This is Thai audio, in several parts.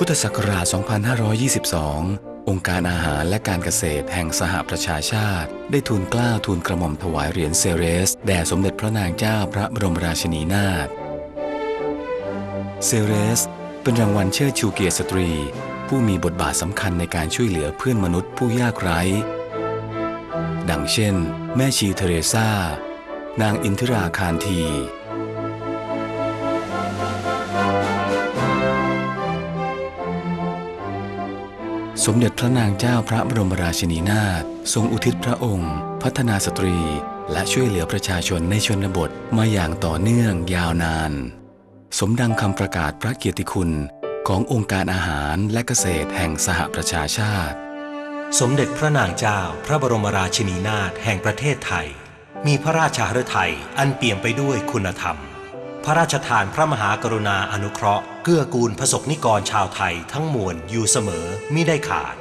พุทธศักราช 2522 องค์การอาหารและการเกษตรแห่งสหประชาชาติ ได้ทูลกล้าทูลกระหม่อมถวายเหรียญเซเรส แด่สมเด็จพระนางเจ้าพระบรมราชินีนาถเซเรส เป็นรางวัลเชิดชูเกียรติสตรี ผู้มีบทบาทสำคัญในการช่วยเหลือเพื่อนมนุษย์ผู้ยากไร้ ดังเช่น แม่ชีเทเรซานางอินทิราคารที สมเด็จพระนางเจ้าพระบรมราชินีนาถทรงอุทิศพระองค์ พัฒนาสตรี และช่วยเหลือประชาชนในชนบทมาอย่างต่อเนื่องยาวนาน สมดังคำประกาศพระเกียรติคุณขององค์การอาหารและเกษตรแห่งสหประชาชาติ สมเด็จพระนางเจ้าพระบรมราชินีนาถแห่งประเทศไทย มีพระราชาฤทัยอันเปี่ยมไปด้วยคุณธรรม ระราชทานพระมหากรุณาอนุเคราะห์เกื้อกูลประสบนิกรชาวไทยทั้งมวลอยู่เสมอมิได้ขาด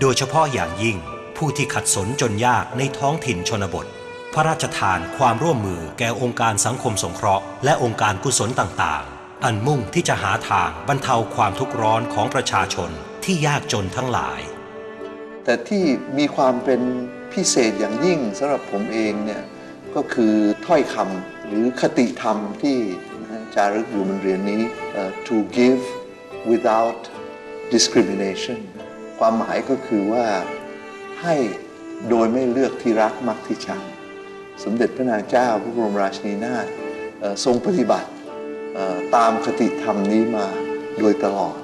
โดยเฉพาะอย่างยิ่ง ผู้ที่ขัดสนจนยากในท้องถิ่นชนบท พระราชทานความร่วมมือแก่องค์การสังคมสงเคราะห์และองค์การกุศลต่างๆ อันมุ่งที่จะหาทางบรรเทาความทุกข์ร้อนของประชาชนที่ยากจนทั้งหลาย แต่ที่มีความเป็นพิเศษอย่างยิ่งสำหรับผมเองเนี่ย ก็คือถ้อยคำหรือคติธรรมที่จารึกอยู่บนเหรียญนี้ to give without discrimination ความหมายก็คือว่าให้โดยไม่เลือกที่รักมักที่ชัง สมเด็จพระนางเจ้าพระบรมราชินีนาถทรงปฏิบัติตามคติธรรมนี้มาโดยตลอด